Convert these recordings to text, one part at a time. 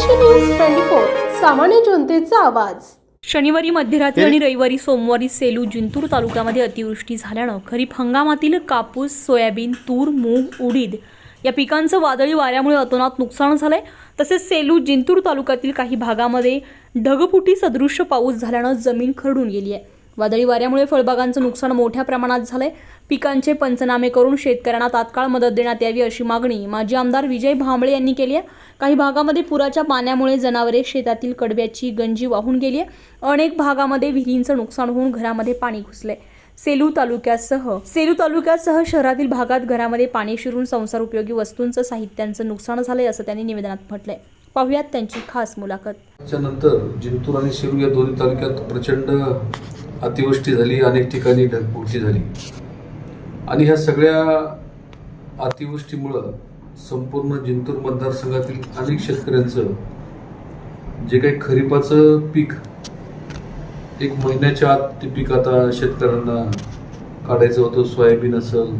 Maharashtra news twenty four सामान्य जनतेचा आवाज. शनिवारी मध्यरात्री आणि रविवारी सोमवारी सेलू जिंतूर तालुक्यामध्ये अतिवृष्टी झाल्यानं खरीप हंगामातील कापूस सोयाबीन तूर मूग उडीद या पिकांचं वादळी वाऱ्यामुळे अतोनात नुकसान झालंय. तसेच सेलू जिंतूर तालुक्यातील काही भागामध्ये ढगफुटी सदृश्य पाऊस झाल्यानं जमीन खरडून गेली आहे. वादळी वाऱ्यामुळे फळबागांचं नुकसान मोठ्या प्रमाणात झालंय. पिकांचे पंचनामे करून शेतकऱ्यांना तात्काळ मदत देण्यात यावी अशी मागणी माजी आमदार विजय भांबळे यांनी केली आहे. काही भागामध्ये पुराच्या पाण्यामुळे जनावरे शेतातील कडव्याची गंजी वाहून गेली आहे. अनेक भागामध्ये विहिरींचं नुकसान होऊन घरामध्ये पाणी घुसले सेलू तालुक्यासह सेलू तालुक्यासह शहरातील भागात घरामध्ये पाणी शिरून संसार उपयोगी वस्तूंचं साहित्यांचं नुकसान झालंय असं त्यांनी निवेदनात म्हटलंय. पाहुयात त्यांची खास मुलाखत. त्याच्यानंतर जिंतूर आणि सेलू या दोन्ही तालुक्यात प्रचंड अतिवृष्टी झाली अनेक ठिकाणी ढगफुटी झाली. आणि ह्या सगळ्या अतिवृष्टीमुळं संपूर्ण जिंतूर मतदारसंघातील अनेक शेतकऱ्यांचं जे काही खरीपाचं पीक एक महिन्याच्या आत ते पीक आता शेतकऱ्यांना काढायचं होतं. सोयाबीन असेल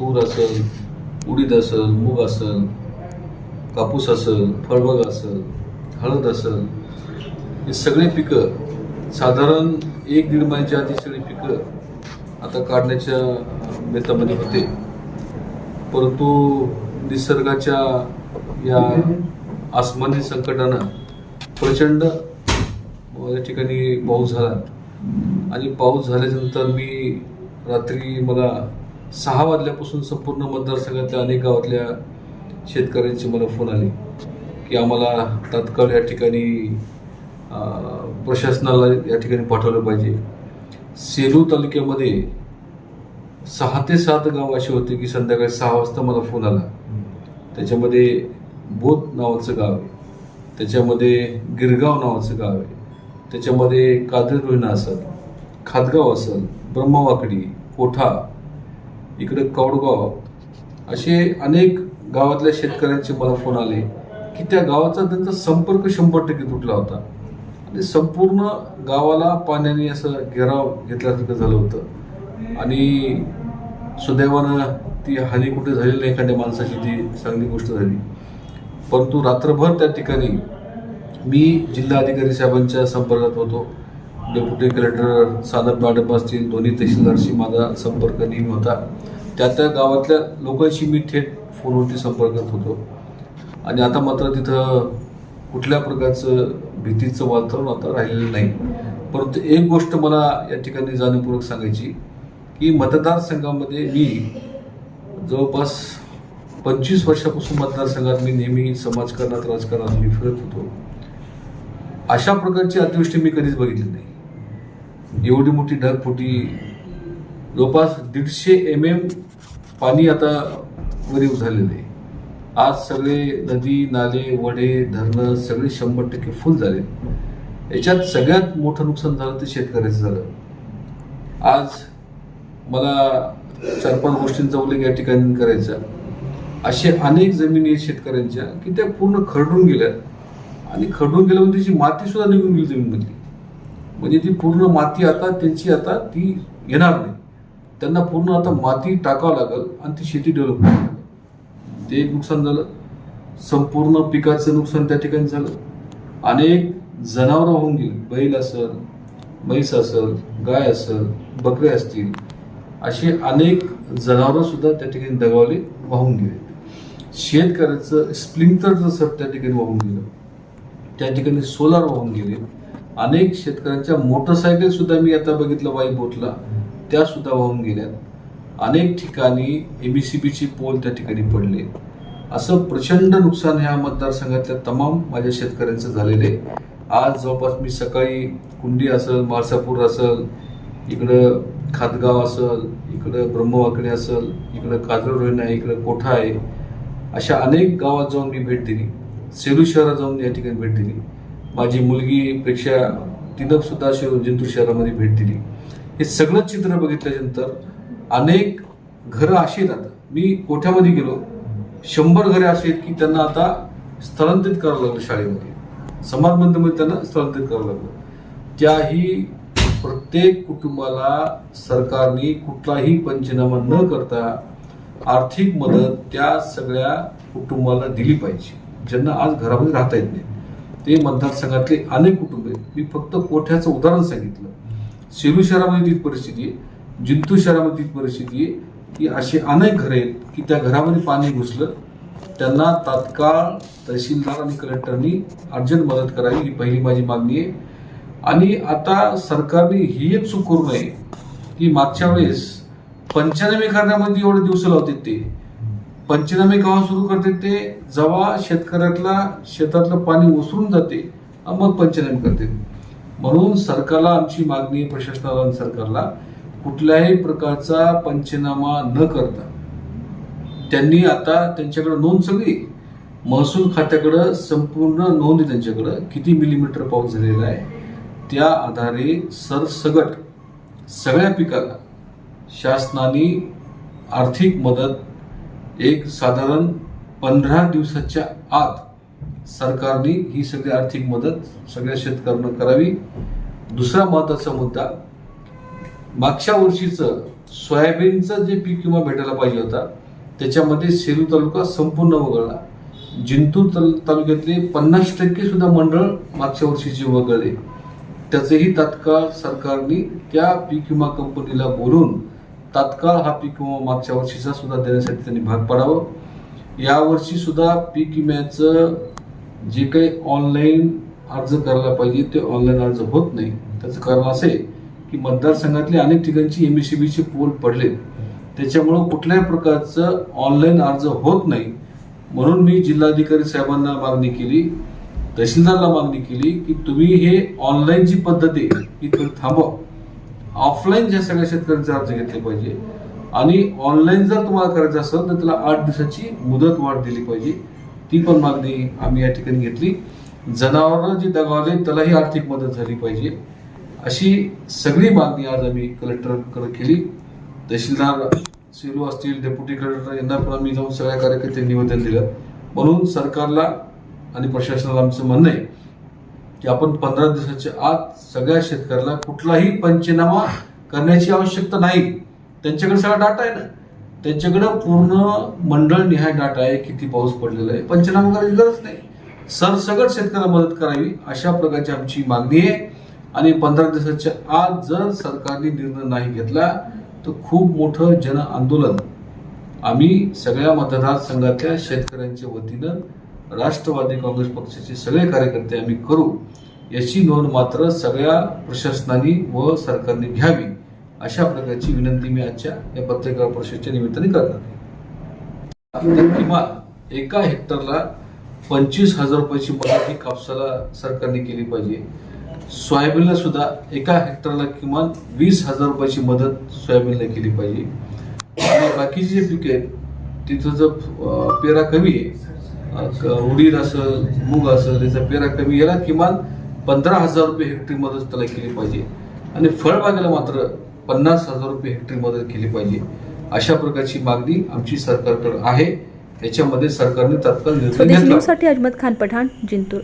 तूर असेल उडीद असेल मूग असेल कापूस असेल फळबाग असेल हळद असेल हे सगळे पिकं साधारण एक दीड महिन्याच्या आधी सगळी पिकं आता काढण्याच्या बेतामध्ये होते. परंतु निसर्गाच्या या आसमानी संकटानं प्रचंड या ठिकाणी पाऊस झाला. आणि पाऊस झाल्यानंतर मी रात्री मला सहा वाजल्यापासून संपूर्ण मतदारसंघातल्या अनेक गावातल्या शेतकऱ्यांचे मला फोन आले की आम्हाला तात्काळ या ठिकाणी प्रशासनाला या ठिकाणी पाठवलं पाहिजे. सेलू तालुक्यामध्ये सहा ते सात गाव असे होते की संध्याकाळी सहा वाजता मला फोन आला. त्याच्यामध्ये बोध नावाचं गाव आहे. त्याच्यामध्ये गिरगाव नावाचं गाव आहे. त्याच्यामध्ये कादरी रोहिणा असेल खादगाव असेल ब्रह्मवाकडी कोठा इकडे कौडगाव असे अनेक गावातल्या शेतकऱ्यांचे मला फोन आले की त्या गावाचा त्यांचा संपर्क शंभर टक्के तुटला होता. आणि संपूर्ण गावाला पाण्याने असं घेराव घेतल्यासारखं झालं होतं. आणि सुदैवानं ती हानी कुठे झालेली नाही एखाद्या माणसाची ती चांगली गोष्ट झाली. परंतु रात्रभर त्या ठिकाणी मी जिल्हाधिकारी साहेबांच्या संपर्कात होतो. डेप्युटी कलेक्टर सानप मॅडम असतील दोन्ही तहसीलदारशी माझा संपर्क नेहमी होता. त्या त्या गावातल्या लोकांशी मी थेट फोनवरती संपर्कात होतो. आणि आता मात्र तिथं कुठल्या प्रकारचं भीतीचं वातावरण आता राहिलेलं नाही. परंतु एक गोष्ट मला या ठिकाणी जाणीवपूर्वक सांगायची की मतदारसंघामध्ये मी जवळपास पंचवीस वर्षापासून मतदारसंघात मी नेहमी समाजकारणात राजकारणात मी फिरत होतो. अशा प्रकारची अतिवृष्टी मी कधीच बघितली नाही. एवढी मोठी ढगफुटी जवळपास दीडशे एम एम पाणी आता गरीब झालेलं आहे. आज सगळे नदी नाले वडे धरणं सगळे शंभर टक्के फुल झाले. याच्यात सगळ्यात मोठं नुकसान झालं ते शेतकऱ्याचं झालं. आज मला चार पाच गोष्टींचा उल्लेख या ठिकाणी करायचा. असे अनेक जमिनी आहेत शेतकऱ्यांच्या की त्या पूर्ण खरडून गेल्या. आणि खरडून गेल्यावर त्याची म्हणजे माती सुद्धा निघून गेली जमीनमधली. म्हणजे ती पूर्ण माती आता त्यांची आता ती येणार नाही. त्यांना पूर्ण आता माती टाकावं लागेल आणि ती शेती डेव्हलप होईल. ते एक नुकसान झालं. संपूर्ण पिकाचं नुकसान त्या ठिकाणी झालं. अनेक जनावरं होऊन गेली. बैल असेल म्हैस असेल गाय असेल बकरे असतील. असे अनेक जनावरं सुद्धा त्या ठिकाणी दगावले वाहून गेले. शेतकऱ्याचं स्प्लिंकलरचं सर त्या ठिकाणी वाहून गेलं त्या ठिकाणी सोलार वाहून गेले. अनेक शेतकऱ्यांच्या मोटरसायकल सुद्धा मी आता बघितलं वाई बोटला त्या सुद्धा वाहून गेल्या. अनेक ठिकाणी एबीसीबीची पोल त्या ठिकाणी पडले. असं प्रचंड नुकसान ह्या मतदारसंघातल्या तमाम माझ्या शेतकऱ्यांचं झालेलं आहे. आज जवळपास मी सकाळी कुंडी असेल माळसापूर असेल इकडं खातगाव असेल इकडं ब्रह्मवाकडे असेल इकडं काजळ आहे इकडं कोठा आहे अशा अनेक गावात जाऊन मी भेट दिली. सेलू शहरात जाऊन या ठिकाणी भेट दिली. माझी मुलगी पेक्षा तिनं सुद्धा जिंतूर शहरामध्ये भेट दिली. हे सगळं चित्र बघितल्यानंतर अनेक घरं अशी आहेत आता. मी कोठ्यामध्ये गेलो? शंभर घरे अशी आहेत की त्यांना आता स्थलांतरित करावं लागलं शाळेमध्ये. समाज मंदिरमध्ये त्यांना स्थलांतरित करावं लागलं. त्याही प्रत्येक कुटुंबाला सरकारने कुठलाही पंचनामा न करता आर्थिक मदत त्या सगळ्या कुटुंबाला दिली पाहिजे. ज्यांना आज घरामध्ये राहता येत नाही. ते मतदारसंघातले अनेक कुटुंब आहेत. मी फक्त कोठ्याचं उदाहरण सांगितलं. सेलू शहरामध्ये तीच परिस्थिती आहे जिंतू शहरामध्ये परिस्थिती आहे की अशी अनेक घरे आहेत की त्या घरामध्ये पाणी घुसलं त्यांना तात्काळ तहसीलदार आणि कलेक्टरनी अर्जंट मदत करावी ही पहिली माझी मागणी आहे. आणि आता सरकारने ही एक चूक करू नये की मागच्या वेळेस पंचनामे करण्यामध्ये एवढे दिवस लावते ते. पंचनामे केव्हा सुरू करते ते? जेव्हा शेतकऱ्यातला शेतातलं पाणी ओसरून जाते मग पंचनामे करते. म्हणून सरकारला आमची मागणी आहे, प्रशासनाला आणि सरकारला कुठल्याही प्रकारचा पंचनामा न करता. त्यांनी आता त्यांच्याकडे नोंद सगळी. महसूल खात्याकडं संपूर्ण नोंद त्यांच्याकडं. किती मिलीमीटर पाऊस झालेला आहे त्या आधारे सरसगट सगळ्या पिकाला शासनाने आर्थिक मदत एक साधारण पंधरा दिवसाच्या आत सरकारने ही सगळी आर्थिक मदत सगळ्या शेतकऱ्यांना करावी. दुसरा महत्त्वाचा मुद्दा मागच्या वर्षीचं सोयाबीनचं जे पीक विमा भेटायला पाहिजे होता त्याच्यामध्ये सेलू तालुका संपूर्ण वगळला. जिंतूर तल तालुक्यातले पन्नास टक्के सुद्धा मंडळ मागच्या वर्षीचे वगळले. त्याचंही तात्काळ सरकारने त्या पीक विमा कंपनीला बोलून तात्काळ हा पीक विमा मागच्या वर्षीचा सुद्धा देण्यासाठी त्यांनी भाग पाडावं. यावर्षी सुद्धा पीक विम्याचं जे काही ऑनलाईन अर्ज करायला पाहिजे ते ऑनलाईन अर्ज होत नाही. त्याचं कारण असे की मतदारसंघातले अनेक ठिकाणची एम एस बीचे पोल पडले त्याच्यामुळं कुठल्याही प्रकारचं ऑनलाईन अर्ज होत नाही. म्हणून मी जिल्हाधिकारी साहेबांना मागणी केली तहसीलदारला मागणी केली की तुम्ही हे ऑनलाईन जी पद्धती आहे ही तुम्ही थांबवा. ऑफलाईन ज्या सगळ्या शेतकऱ्यांचे अर्ज घेतले पाहिजे आणि ऑनलाईन जर तुम्हाला करायचं असेल तर त्याला आठ दिवसाची मुदत वाढ दिली पाहिजे. ती पण मागणी आम्ही या ठिकाणी घेतली. जनावरं जे दगावले त्यालाही आर्थिक मदत झाली पाहिजे. अशी सगळी मागणी आज आम्ही कलेक्टरकडे केली. तहसीलदार सेलू असतील डेप्युटी कलेक्टर यांना पण आम्ही जाऊन सगळ्या कार्यकर्त्यांनी निवेदन दिलं. म्हणून सरकारला आणि प्रशासनाला आमचं म्हणणं आहे की आपण पंधरा दिवसाच्या आत सगळ्या शेतकऱ्याला कुठलाही पंचनामा करण्याची आवश्यकता नाही. त्यांच्याकडे सगळा डाटा आहे ना. त्यांच्याकडं पूर्ण मंडळ निहाय डाटा आहे किती पाऊस पडलेला आहे. पंचनामा करायची गरज नाही. सरसगट शेतकऱ्याला मदत करावी अशा प्रकारची आमची मागणी आहे. आणि पंधरा दिवसाच्या आत जर सरकारने निर्णय नाही घेतला तर खूप मोठं जन आंदोलन आम्ही सगळ्या मतदारसंघातल्या शेतकऱ्यांच्या वतीनं राष्ट्रवादी काँग्रेस पक्षाचे सगळे कार्यकर्ते आम्ही करू याची नोंद मात्र सगळ्या प्रशासनाने व सरकारने घ्यावी अशा प्रकारची विनंती मी आजच्या या पत्रकार परिषदेच्या निमित्ताने करणार आहे. किमान एका हेक्टरला पंचवीस हजार रुपयाची मदत ही कापसाला सरकारने केली पाहिजे. सोयाबीनला सुद्धा एका हेक्टरला किमान वीस हजार रुपयाची मदत सोयाबीनला केली पाहिजे. आणि बाकीचे जे पिके आहेत तिथं जर पेरा कमी आहे उडीद असेल मूग असेल त्याचा पेरा कमी याला किमान पंधरा हजार रुपये हेक्टरी मदत त्याला केली पाहिजे. आणि फळबागेला मात्र पन्नास हजार रुपये हेक्टरी मदत केली पाहिजे. अशा प्रकारची मागणी आमची सरकारकडे आहे. याच्यामध्ये सरकारने तात्काळ निर्णय घेतला. अजमत खान पठाण जिंतूर.